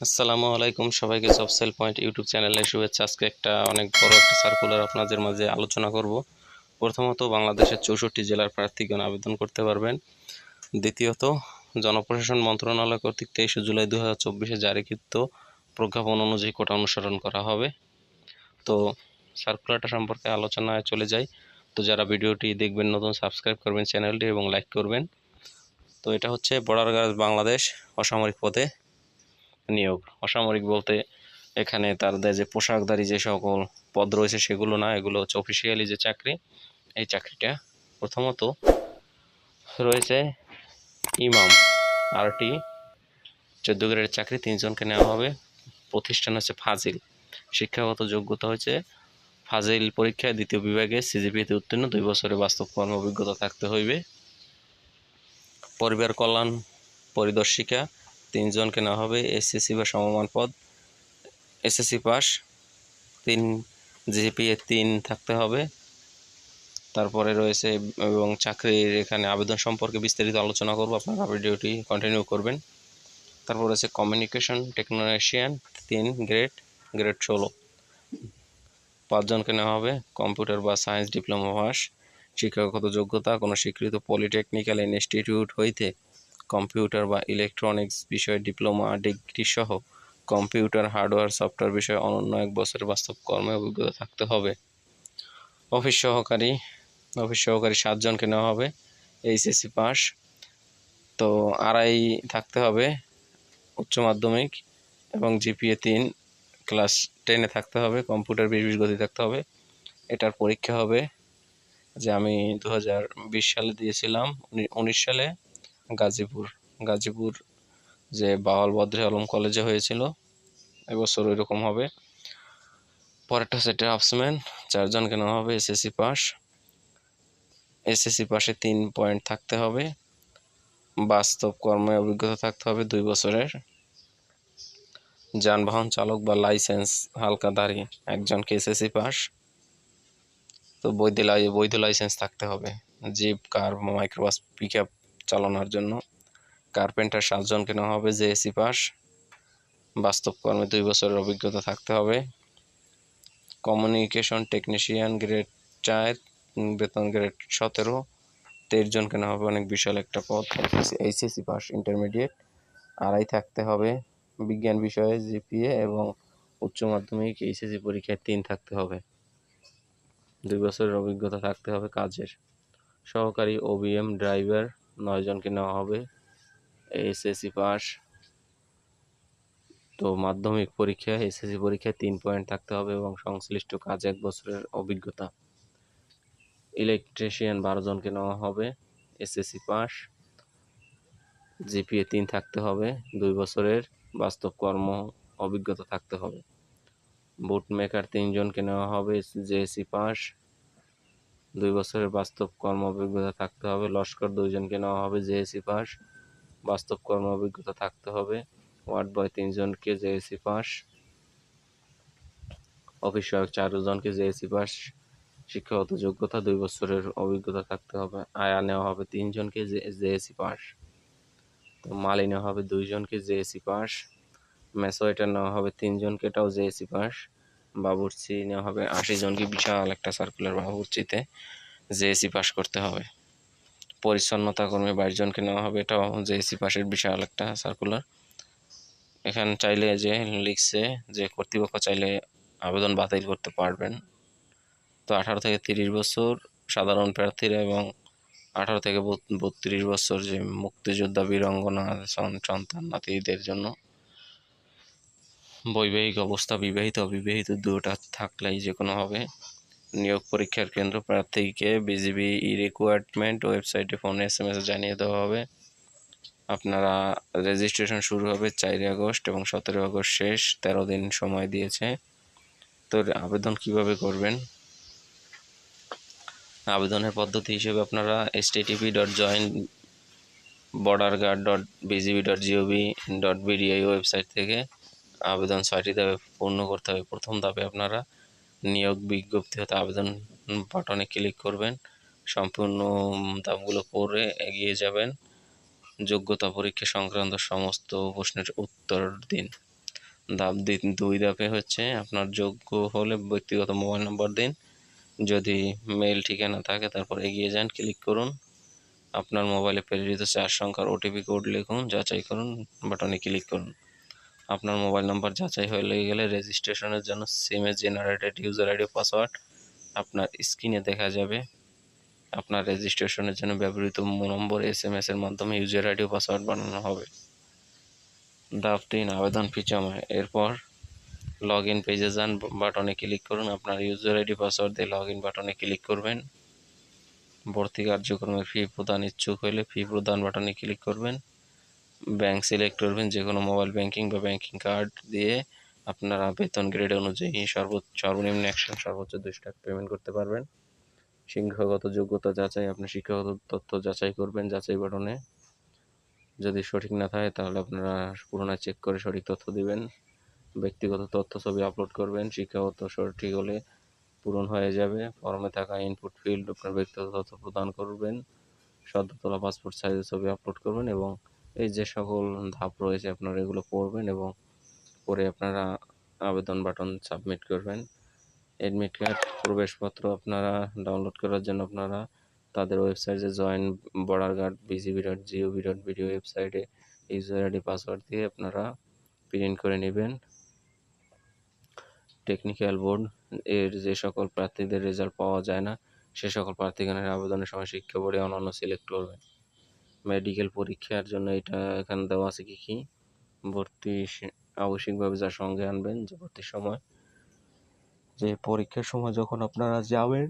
আসসালামু আলাইকুম সবাইকে জব সেল পয়েন্ট ইউটিউব চ্যানেলে শুভেচ্ছা। আজকে একটা অনেক বড় একটা সার্কুলার আপনাদের মাঝে আলোচনা করব। প্রথমত বাংলাদেশের চৌষট্টি জেলার প্রার্থীগণ আবেদন করতে পারবেন। দ্বিতীয়ত, জনপ্রশাসন মন্ত্রণালয় কর্তৃক তেইশে জুলাই দু হাজার চব্বিশে জারিকৃত প্রজ্ঞাপন অনুযায়ী কোটা অনুসরণ করা হবে। তো সার্কুলারটা সম্পর্কে আলোচনায় চলে যাই। তো, যারা ভিডিওটি দেখবেন, নতুন সাবস্ক্রাইব করবেন চ্যানেলটি এবং লাইক করবেন। তো, এটা হচ্ছে বর্ডার গার্ড বাংলাদেশ অসামরিক পদে নিয়োগ। অসামরিক বলতে এখানে তাদের যে পোশাকধারী যে সকল পদ রয়েছে সেগুলো না, এগুলো হচ্ছে অফিসিয়ালি যে চাকরি, এই চাকরিটা প্রথমত রয়েছে ইমাম। আরটি চোদ্দ চাকরি, তিনজনকে নেওয়া হবে। প্রতিষ্ঠান হচ্ছে ফাজিল। শিক্ষাগত যোগ্যতা হচ্ছে ফাজিল পরীক্ষায় দ্বিতীয় বিভাগে সিজিপিতে উত্তীর্ণ, দুই বছরের বাস্তব কর্ম অভিজ্ঞতা থাকতে হইবে। পরিবার কল্যাণ, পরিদর্শিকা তিনজনকে নেওয়া হবে এসএসসি বা সমমান পদ। এসএসসি পাস, তিন জিপিএ তিন থাকতে হবে। তারপরে রয়েছে, এবং চাকরির এখানে আবেদন সম্পর্কে বিস্তারিত আলোচনা করব, আপনারা ভিডিওটি কন্টিনিউ করবেন। তারপর রয়েছে কমিউনিকেশন টেকনোলজিয়ান তিন গ্রেড গ্রেড ষোলো। পাঁচজনকে নেওয়া হবে কম্পিউটার বা সায়েন্স ডিপ্লোমা পাস। শিক্ষাগত যোগ্যতা, কোনো স্বীকৃত পলিটেকনিক্যাল ইনস্টিটিউট হইতে কম্পিউটার বা ইলেকট্রনিক্স বিষয়ে ডিপ্লোমা ডিগ্রি সহ কম্পিউটার হার্ডওয়্যার সফটওয়্যার বিষয়ে অনন্য এক বছরের বাস্তব কর্মে অভিজ্ঞতা থাকতে হবে। অফিস সহকারী অফিস সহকারী সাতজনকে নেওয়া হবে, এইচএসসি পাস। তো আড়াই থাকতে হবে, উচ্চ মাধ্যমিক এবং জিপিএ তিন। ক্লাস টেনে থাকতে হবে, কম্পিউটার বিশ বিশ গতি থাকতে হবে। এটার পরীক্ষা হবে যে আমি দু হাজার বিশ সালে দিয়েছিলাম উনিশ সালে। গাজীপুর। গাজীপুর যে বাওয়াল বদ্রে আলম কলেজে হয়েছিল, এবছর ওই রকম হবে। পরেরটা হচ্ছে ড্রাফটসম্যান চারজনকে নেওয়া হবে এসএসসি পাস এসএসসি পাশে তিন পয়েন্ট থাকতে হবে। বাস্তব কর্মে অভিজ্ঞতা থাকতে হবে দুই বছরের। যানবাহন চালক বা লাইসেন্স হালকা দাঁড়িয়ে একজনকে এসএসসি পাস তো বৈধ বৈধ লাইসেন্স থাকতে হবে। Jeep car microbus pick up চালানোর জন্য। কার্পেন্টার সাতজনকে নেওয়া হবে? জেএসি পাস বাস্তব কর্মে দুই বছরের অভিজ্ঞতা থাকতে হবে। কমিউনিকেশন টেকনিশিয়ান গ্রেড চার, বেতন গ্রেড সতেরো। তেইশ জনকে নেওয়া হবে? অনেক বিশাল একটা পদ। এইচএসি পাস ইন্টারমিডিয়েট আড়াই থাকতে হবে। বিজ্ঞান বিষয়ে জিপিএ এবং উচ্চ মাধ্যমিক এইচএসি পরীক্ষায় তিন থাকতে হবে। দুই বছরের অভিজ্ঞতা থাকতে হবে কাজের। সহকারী ওবিএম ড্রাইভার নয় জনকে নেওয়া হবে। এসএসসি পাস তো মাধ্যমিক পরীক্ষায় এসএসসি পরীক্ষায় তিন পয়েন্ট থাকতে হবে এবং সংশ্লিষ্ট কাজ এক বছরের অভিজ্ঞতা। ইলেকট্রিশিয়ান বারো জনকে নেওয়া হবে এসএসসি পাস জিপিএ তিন থাকতে হবে, দুই বছরের বাস্তব কর্ম অভিজ্ঞতা থাকতে হবে। বুট মেকার তিনজনকে নেওয়া হবে জেএসি পাস দুই বছরের বাস্তব কর্ম অভিজ্ঞতা থাকতে হবে। লস্কর দুইজনকে নেওয়া হবে জেএসি পাস। বাস্তব কর্ম অভিজ্ঞতা থাকতে হবে। ওয়ার্ড বয় তিনজনকে জেএসি পাস। অফিস সহায়ক চারজনকে জেএসি পাস। শিক্ষাগত যোগ্যতা দুই বছরের অভিজ্ঞতা থাকতে হবে। আয়া নেওয়া হবে তিনজনকে জেএসি পাস। তো মালি নেওয়া হবে দুইজনকে জেএসি পাস। মেসোয়েটার নেওয়া হবে তিনজনকে, এটাও জেএসি পাস। বাবুর্চি নেওয়া হবে। আশি জনকে বিশাল একটা সার্কুলার বাবুর্চিতে জেএসি পাস করতে হবে। পরিচ্ছন্নতা কর্মী বাইশ জনকে নেওয়া হবে। এটাও জেএসি পাশের বিশাল একটা সার্কুলার এখানে চাইলে যে লিখছে যে কর্তৃপক্ষ চাইলে আবেদন বাতিল করতে পারবেন। তো আঠারো থেকে তিরিশ বছর সাধারণ প্রার্থীরা এবং আঠারো থেকে বত্রিশ বছর যে মুক্তিযোদ্ধা বীরঙ্গনা সন্তান নাতিদের জন্য বৈবাহিক অবস্থা, বিবাহিত, অবিবাহিত দুটা থাকলেই যে কোনো হবে। নিয়োগ পরীক্ষার কেন্দ্র প্রার্থীকে বিজিবি ই রিকোয়ারমেন্ট ওয়েবসাইটে ফোনে এস এম এস জানিয়ে দেওয়া হবে। আপনারা রেজিস্ট্রেশন শুরু হবে চারই আগস্ট এবং সতেরো আগস্ট শেষ, তেরো দিন সময় দিয়েছে। তো আবেদন কীভাবে করবেন? আবেদনের পদ্ধতি হিসেবে আপনারা S TV dot join border guard dot BGB dot gov dot BDI website থেকে আবেদন ছয়টি ধাপে পূর্ণ করতে হবে। প্রথম ধাপে আপনারা নিয়োগ বিজ্ঞপ্তি হতে আবেদন বাটনে ক্লিক করবেন। সম্পূর্ণ ধাপগুলো পড়ে এগিয়ে যাবেন। যোগ্যতা পরীক্ষা সংক্রান্ত সমস্ত প্রশ্নের উত্তর দিন। ধাপ দুই ধাপে হচ্ছে আপনার যোগ্য হলে ব্যক্তিগত মোবাইল নম্বর দিন। যদি মেল ঠিকানা থাকে তারপর এগিয়ে যান, ক্লিক করুন। আপনার মোবাইলে প্রেরিত চার সংখ্যার ওটিপি কোড লিখুন, যাচাই করুন, বাটনে ক্লিক করুন। আপনার মোবাইল নম্বর যাচাই হয়ে লেগে গেলে রেজিস্ট্রেশনের জন্য সিমে জেনারেটেড ইউজার আইডি পাসওয়ার্ড আপনার স্ক্রিনে দেখা যাবে। আপনার রেজিস্ট্রেশনের জন্য ব্যবহৃত নম্বর এস এম এর মাধ্যমে ইউজার আইডি পাসওয়ার্ড বানানো হবে। ধাপ তিন, আবেদন ফি জমা। এরপর লগ ইন পেজে যান বাটনে ক্লিক করুন। আপনার ইউজার আইডি পাসওয়ার্ড দিয়ে লগ ইন বাটনে ক্লিক করবেন। ভর্তি কার্যক্রমের ফি প্রদান ইচ্ছুক হলে ফি প্রদান বাটনে ক্লিক করবেন। ব্যাংক সিলেক্ট করবেন যে কোনো মোবাইল ব্যাংকিং বা ব্যাংকিং কার্ড দিয়ে আপনারা বেতন গ্রেড অনুযায়ী সর্বোচ্চ সর্বনিম্ন একশো, সর্বোচ্চ দুশো টাকা পেমেন্ট করতে পারবেন। শিক্ষাগত যোগ্যতা যাচাই, আপনি শিক্ষাগত তথ্য যাচাই করবেন যাচাই বাটনে। যদি সঠিক না থাকে, তাহলে আপনারা পুনরায় চেক করে সঠিক তথ্য দিবেন। ব্যক্তিগত তথ্য ছবি আপলোড করবেন, শিক্ষাগত সঠিক হলে পূরণ হয়ে যাবে। ফর্মে থাকা ইনপুট ফিল্ড আপনার ব্যক্তিগত তথ্য প্রদান করবেন। সদ্য তোলা পাসপোর্ট সাইজের ছবি আপলোড করবেন এবং এই যে সকল ধাপ রয়েছে আপনারা এগুলো পড়বেন এবং পরে আপনারা আবেদন বাটন সাবমিট করবেন। অ্যাডমিট কার্ড প্রবেশপত্র আপনারা ডাউনলোড করার জন্য আপনারা তাদের ওয়েবসাইটে join border guard BGB dot gov dot video ওয়েবসাইটে ইউজার আইডি পাসওয়ার্ড দিয়ে আপনারা প্রিন্ট করে নেবেন। টেকনিক্যাল বোর্ড এর যে সকল প্রার্থীদের রেজাল্ট পাওয়া যায় না, সে সকল প্রার্থীগণের আবেদনের সময় শিক্ষা বোর্ডে অনন্য সিলেক্ট করবেন। মেডিকেল পরীক্ষার জন্য এটা এখানে দেওয়া আছে কি কি? ভর্তি আবশ্যিকভাবে যার সঙ্গে আনবেন, যে ভর্তির সময়। যে পরীক্ষার সময় যখন আপনারা যাবেন,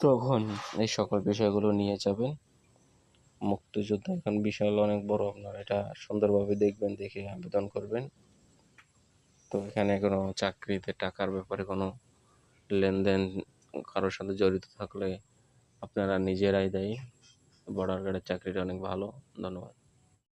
তখন এই সকল বিষয়গুলো নিয়ে যাবেন। মুক্তিযোদ্ধা এখন বিশাল, অনেক বড় আপনার এটা সুন্দরভাবে দেখবেন, দেখে আবেদন করবেন। তো এখানে কোনো চাকরিতে টাকার ব্যাপারে কোনো লেনদেন কারোর সাথে জড়িত থাকলে আপনারা নিজেরাই দেয়। বর্ডার গার্ডের চাকরিটা অনেক ভালো ধন্যবাদ।